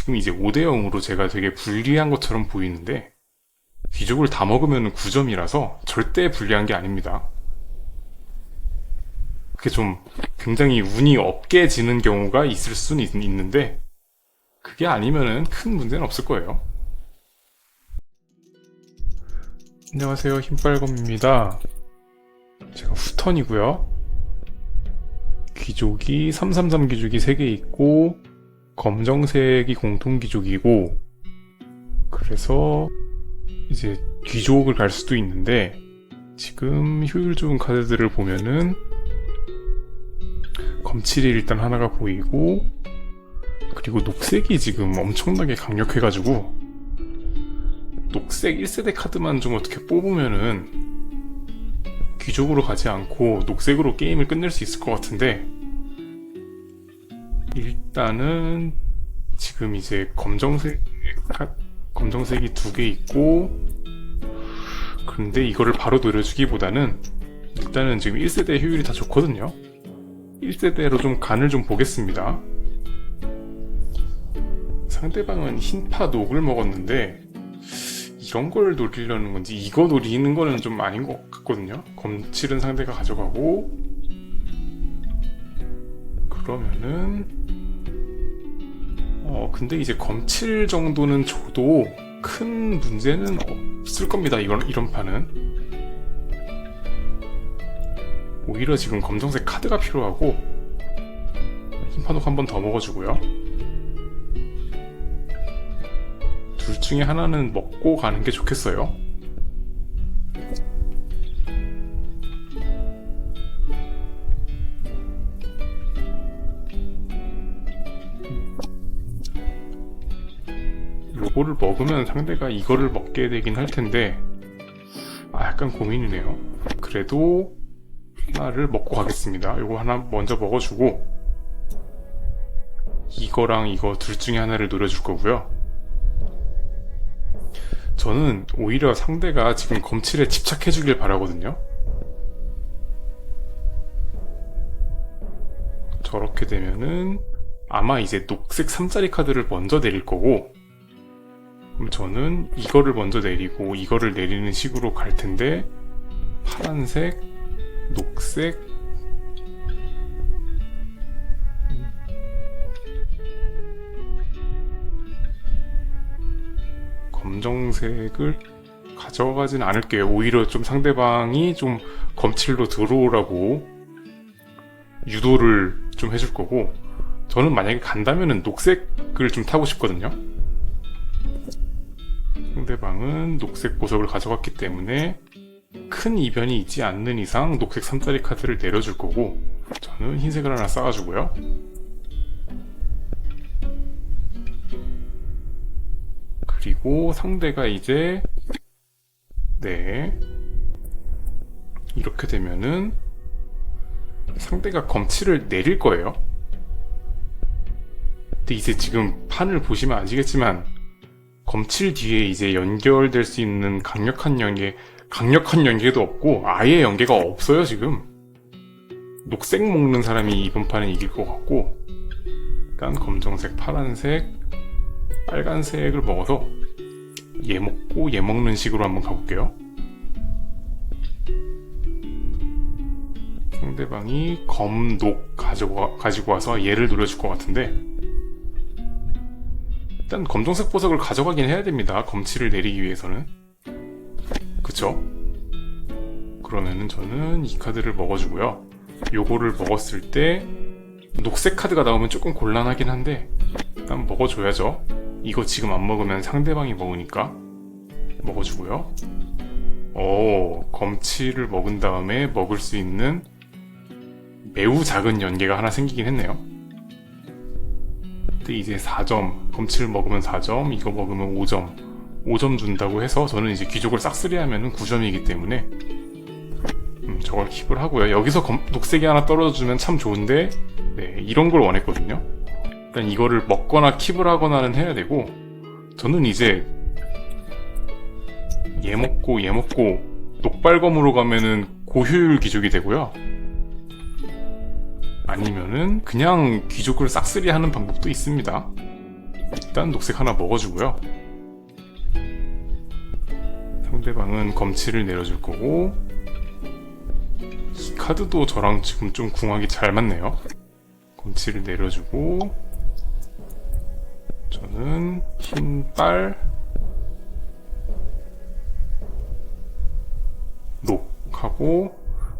지금 이제 5대 0으로 제가 되게 불리한 것처럼 보이는데 귀족을 다 먹으면 9점이라서 절대 불리한 게 아닙니다. 그게 좀 굉장히 운이 없게 지는 경우가 있을 수는 있, 있는데 그게 아니면은 큰 문제는 없을 거예요. 안녕하세요. 흰빨검입니다. 제가 후턴이고요. 귀족이 333 귀족이 3개 있고 검정색이 공통 귀족이고 그래서 이제 귀족을 갈 수도 있는데 지금 효율 좋은 카드들을 보면은 검칠이 일단 하나가 보이고 그리고 녹색이 지금 엄청나게 강력해가지고 녹색 1세대 카드만 좀 어떻게 뽑으면은 귀족으로 가지 않고 녹색으로 게임을 끝낼 수 있을 것 같은데 일단은 지금 이제 검정색 카- 검정색이 두 개 있고 그런데 이거를 바로 노려주기보다는 일단은 지금 1세대 효율이 다 좋거든요 1세대로 좀 간을 좀 보겠습니다 상대방은 흰파 녹을 먹었는데 이런 걸 노리려는 건지 이거 노리는 거는 좀 아닌 것 같거든요. 검칠은 상대가 가져가고 그러면은 어 근데 이제 검칠 정도는 줘도 큰 문제는 없을 겁니다. 이런 이런 판은 오히려 지금 검정색 카드가 필요하고 흰 파독 한 번 더 먹어주고요. 둘 중에 하나는 먹고 가는 게 좋겠어요. 요거를 먹으면 상대가 이거를 먹게 되긴 할 텐데, 아, 약간 고민이네요. 그래도 하나를 먹고 가겠습니다. 요거 하나 먼저 먹어주고, 이거랑 이거 둘 중에 하나를 노려줄 거고요. 저는 오히려 상대가 지금 검칠에 집착해 주길 바라거든요. 저렇게 되면은 아마 이제 녹색 3짜리 카드를 먼저 내릴 거고 그럼 저는 이거를 먼저 내리고 이거를 내리는 식으로 갈 텐데 파란색, 녹색 검정색을 가져가진 않을게요. 오히려 좀 상대방이 좀 검칠로 들어오라고 유도를 좀 해줄 거고, 저는 만약에 간다면은 녹색을 좀 타고 싶거든요. 상대방은 녹색 보석을 가져갔기 때문에 큰 이변이 있지 않는 이상 녹색 3짜리 카드를 내려줄 거고, 저는 흰색을 하나 쌓아주고요. 그리고 상대가 이제 네 이렇게 되면은 상대가 검치를 내릴 거예요. 근데 이제 지금 판을 보시면 아시겠지만 검칠 뒤에 이제 연결될 수 있는 강력한 연계 강력한 연계도 없고 아예 연계가 없어요 지금. 녹색 먹는 사람이 이번 판은 이길 것 같고 일단 검정색, 파란색, 빨간색을 먹어서 얘 먹고 얘 먹는 식으로 한번 가볼게요. 상대방이 검, 녹 가지고, 와- 가지고 와서 얘를 노려줄 것 같은데 일단 검정색 보석을 가져가긴 해야 됩니다. 검치를 내리기 위해서는 그쵸? 그러면은 저는 이 카드를 먹어주고요. 요거를 먹었을 때 녹색 카드가 나오면 조금 곤란하긴 한데 일단 먹어줘야죠. 이거 지금 안 먹으면 상대방이 먹으니까 먹어주고요. 오, 검치를 먹은 다음에 먹을 수 있는 매우 작은 연계가 하나 생기긴 했네요. 근데 이제 4점, 검치를 먹으면 4점, 이거 먹으면 5점, 5점 준다고 해서 저는 이제 귀족을 싹쓸이 하면은 9점이기 때문에 음, 저걸 킵을 하고요. 여기서 검- 녹색이 하나 떨어져주면 참 좋은데 네, 이런 걸 원했거든요. 일단 이거를 먹거나 킵을 하거나는 해야 되고 저는 이제 얘 먹고 얘 먹고 녹발검으로 가면은 고효율 귀족이 되고요. 아니면은 그냥 귀족을 싹쓸이 하는 방법도 있습니다. 일단 녹색 하나 먹어주고요. 상대방은 검치를 내려줄 거고 이 카드도 저랑 지금 좀 궁합이 잘 맞네요. 검치를 내려주고 저는 흰빨 녹하고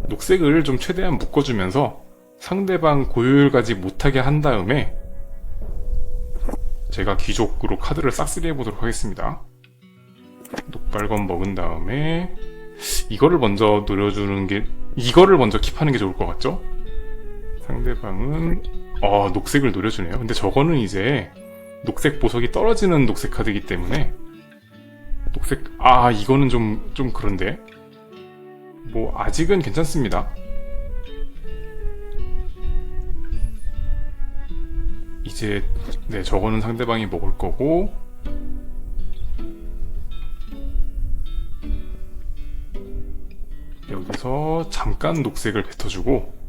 녹색을 좀 최대한 묶어주면서 상대방 고요율 가지 못하게 한 다음에 제가 귀족으로 카드를 싹쓸이 해 보도록 하겠습니다. 녹발검 먹은 다음에 이거를 먼저 노려주는 게 이거를 먼저 킵하는 게 좋을 것 같죠? 상대방은 어 녹색을 노려주네요. 근데 저거는 이제 녹색 보석이 떨어지는 녹색 카드이기 때문에 녹색 아 이거는 좀 좀 그런데 뭐 아직은 괜찮습니다. 이제 네 저거는 상대방이 먹을 거고. 여기서 잠깐 녹색을 뱉어주고.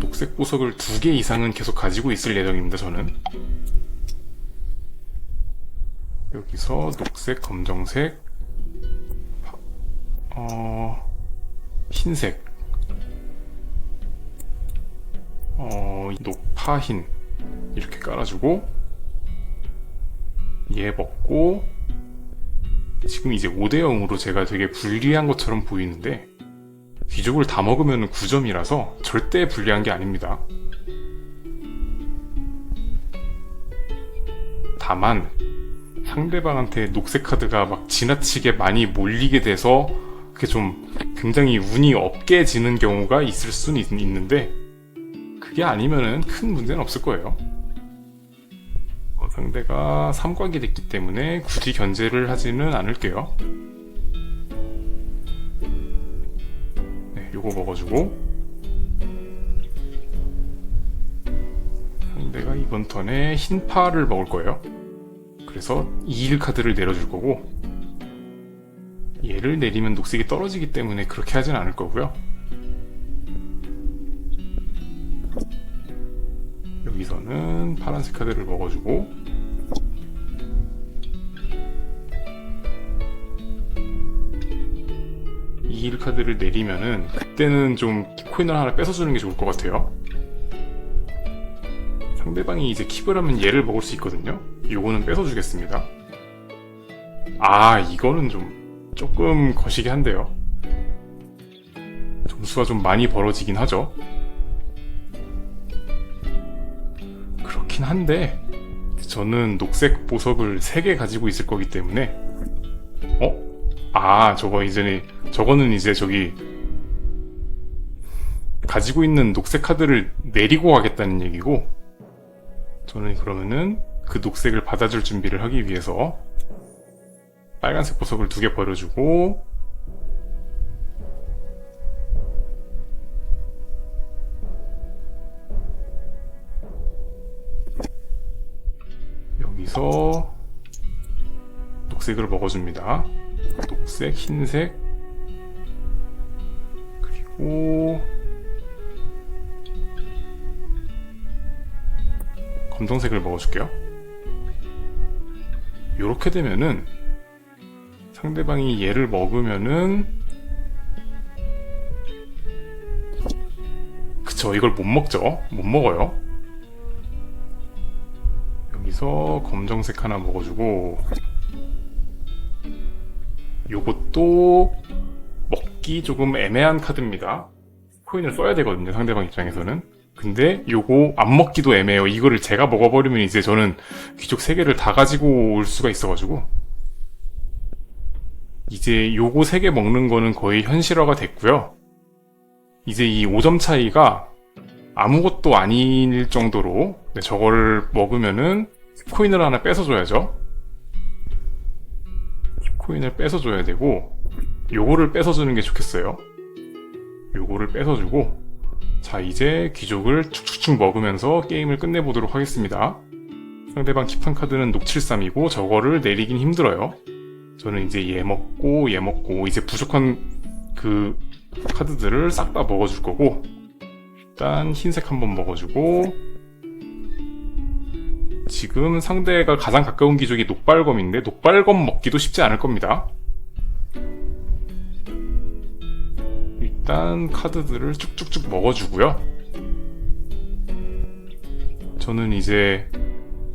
녹색 보석을 두 개 이상은 계속 가지고 있을 예정입니다 저는. 여기서 녹색, 검정색, 파- 어, 흰색, 녹파흰 이렇게 깔아주고 얘 먹고 지금 이제 5대 0으로 제가 되게 불리한 것처럼 보이는데 귀족을 다 먹으면 9점이라서 절대 불리한 게 아닙니다. 다만 상대방한테 녹색 카드가 막 지나치게 많이 몰리게 돼서 그게 좀 굉장히 운이 없게 지는 경우가 있을 수는 있, 있는데 그게 아니면은 큰 문제는 없을 거예요. 어, 상대가 삼각이 됐기 때문에 굳이 견제를 하지는 않을게요. 네, 요거 먹어주고 상대가 이번 턴에 흰 파를 먹을 거예요. 그래서 2일 카드를 내려줄 거고 얘를 내리면 녹색이 떨어지기 때문에 그렇게 하진 않을 거고요. 여기서는 파란색 카드를 먹어주고 이1 카드를 내리면은 그때는 좀 코인을 하나 뺏어주는 게 좋을 것 같아요. 상대방이 이제 킵을 하면 얘를 먹을 수 있거든요. 요거는 뺏어주겠습니다. 아 이거는 좀 조금 거시기 한데요. 점수가 좀 많이 벌어지긴 하죠. 그렇긴 한데 저는 녹색 보석을 3개 가지고 있을 거기 때문에 어? 아 저거 이제는 저거는 이제 저기 가지고 있는 녹색 카드를 내리고 가겠다는 얘기고 저는 그러면은 그 녹색을 받아줄 준비를 하기 위해서 빨간색 보석을 두 개 버려주고 여기서 녹색을 먹어줍니다. 녹색, 흰색, 그리고 검정색을 먹어줄게요. 요렇게 되면은 상대방이 얘를 먹으면은 그쵸 이걸 못 먹죠 못 먹어요 여기서 검정색 하나 먹어주고 요것도 먹기 조금 애매한 카드입니다. 코인을 써야 되거든요 상대방 입장에서는. 근데 요거 안 먹기도 애매해요. 이거를 제가 먹어버리면 이제 저는 귀족 3개를 다 가지고 올 수가 있어가지고. 이제 요거 3개 먹는 거는 거의 현실화가 됐고요. 이제 이 5점 차이가 아무것도 아닐 정도로 네, 저거를 먹으면은 코인을 하나 뺏어줘야죠. 코인을 뺏어줘야 되고 요거를 뺏어주는 게 좋겠어요. 요거를 뺏어주고 자 이제 귀족을 축축축 먹으면서 게임을 끝내보도록 하겠습니다. 상대방 킵한 카드는 녹73이고 저거를 내리긴 힘들어요. 저는 이제 얘 먹고 얘 먹고 이제 부족한 그 카드들을 싹 다 먹어줄 거고 일단 흰색 한번 먹어주고 지금 상대가 가장 가까운 귀족이 녹발검인데 녹발검 먹기도 쉽지 않을 겁니다. 일단 카드들을 쭉쭉쭉 먹어주고요. 저는 이제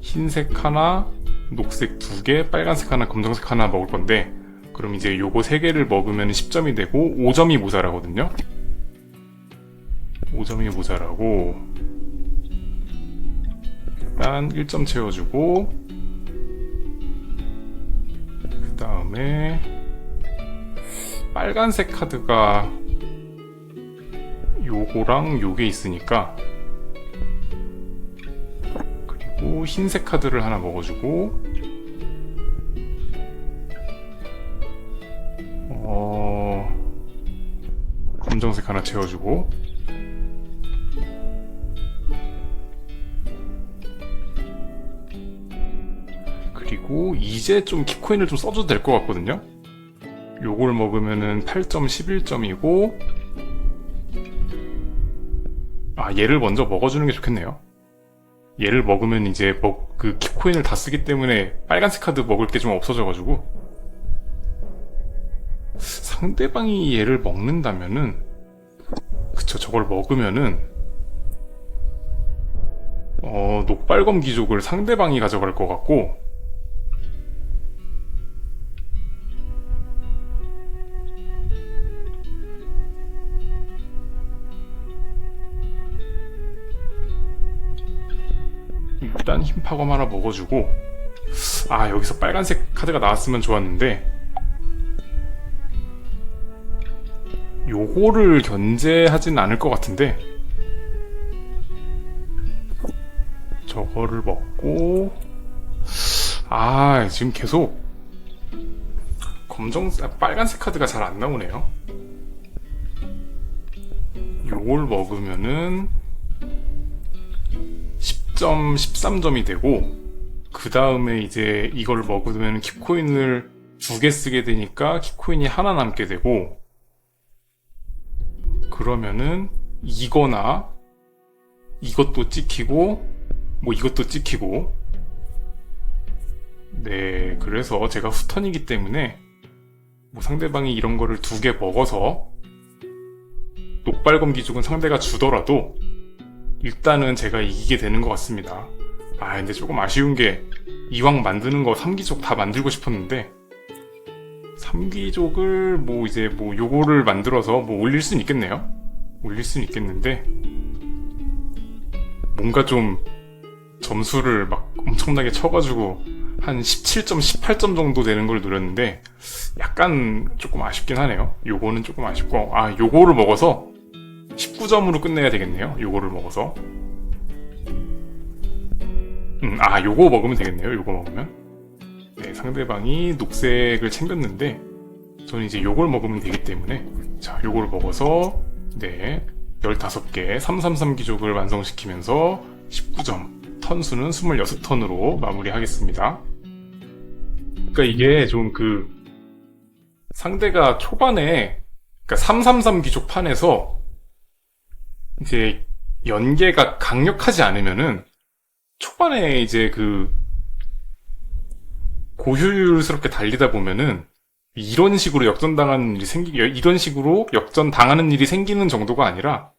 흰색 하나, 녹색 두 개, 빨간색 하나, 검정색 하나 먹을 건데 그럼 이제 요거 세 개를 먹으면 10점이 되고 5점이 모자라거든요. 5점이 모자라고 일단 1점 채워주고 그 다음에 빨간색 카드가 요거랑 요게 있으니까 그리고 흰색 카드를 하나 먹어주고 어 검정색 하나 채워주고 이제 좀 키코인을 좀 써줘도 될 것 같거든요. 요걸 먹으면은 8점 11점이고 아 얘를 먼저 먹어주는 게 좋겠네요. 얘를 먹으면 이제 먹, 그 키코인을 다 쓰기 때문에 빨간색 카드 먹을 게 좀 없어져가지고 상대방이 얘를 먹는다면은 그쵸 저걸 먹으면은 어 녹발검 귀족을 상대방이 가져갈 것 같고 일단 흰 파검 하나 먹어주고 아 여기서 빨간색 카드가 나왔으면 좋았는데 요거를 견제하진 않을 것 같은데 저거를 먹고 아 지금 계속 검정 아, 빨간색 카드가 잘 안 나오네요. 요걸 먹으면은 10점 13점이 되고 그 다음에 이제 이걸 먹으면 키코인을 두 개 쓰게 되니까 키코인이 하나 남게 되고 그러면은 이거나 이것도 찍히고 뭐 이것도 찍히고. 네 그래서 제가 후턴이기 때문에 뭐 상대방이 이런 거를 두 개 먹어서 녹발검 기죽은 상대가 주더라도 일단은 제가 이기게 되는 것 같습니다 아 근데 조금 아쉬운 게 이왕 만드는 거 3기족 다 만들고 싶었는데 3기족을 뭐 이제 뭐 요거를 만들어서 뭐 올릴 수는 있겠네요. 올릴 수는 있겠는데 뭔가 좀 점수를 막 엄청나게 쳐가지고 한 17점, 18점 정도 되는 걸 노렸는데 약간 조금 아쉽긴 하네요. 요거는 조금 아쉽고 아 요거를 먹어서 19점으로 끝내야 되겠네요. 요거를 먹어서 음, 아 요거 먹으면 되겠네요. 요거 먹으면 네, 상대방이 녹색을 챙겼는데 저는 이제 요걸 먹으면 되기 때문에 자 요걸 먹어서 네 15개 333 기족을 완성시키면서 19점 턴수는 26턴으로 마무리하겠습니다 그러니까 이게 좀 그 상대가 초반에 그러니까 333 기족 판에서 이제 연계가 강력하지 않으면은 초반에 이제 그 고효율스럽게 달리다 보면은 이런 식으로 역전당하는 일이 생기, 이런 식으로 역전 당하는 일이 생기는 정도가 아니라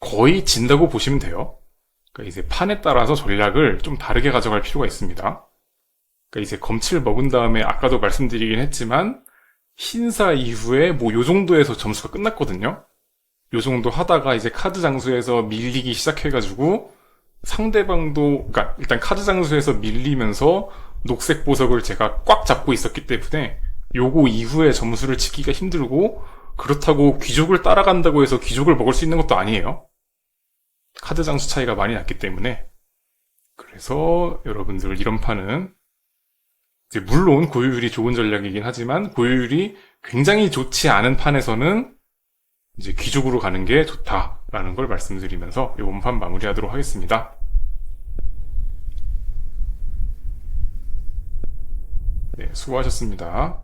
거의 진다고 보시면 돼요. 그러니까 이제 판에 따라서 전략을 좀 다르게 가져갈 필요가 있습니다. 그러니까 이제 검치를 먹은 다음에 아까도 말씀드리긴 했지만 흰사 이후에 뭐 요 정도에서 점수가 끝났거든요. 요 정도 하다가 이제 카드 장수에서 밀리기 시작해가지고 상대방도 그러니까 일단 카드 장수에서 밀리면서 녹색 보석을 제가 꽉 잡고 있었기 때문에 요거 이후에 점수를 치기가 힘들고 그렇다고 귀족을 따라간다고 해서 귀족을 먹을 수 있는 것도 아니에요. 카드 장수 차이가 많이 났기 때문에 그래서 여러분들 이런 판은 물론 고효율이 좋은 전략이긴 하지만 고효율이 굉장히 좋지 않은 판에서는 이제 귀족으로 가는 게 좋다라는 걸 말씀드리면서 이번 판 마무리하도록 하겠습니다. 네, 수고하셨습니다.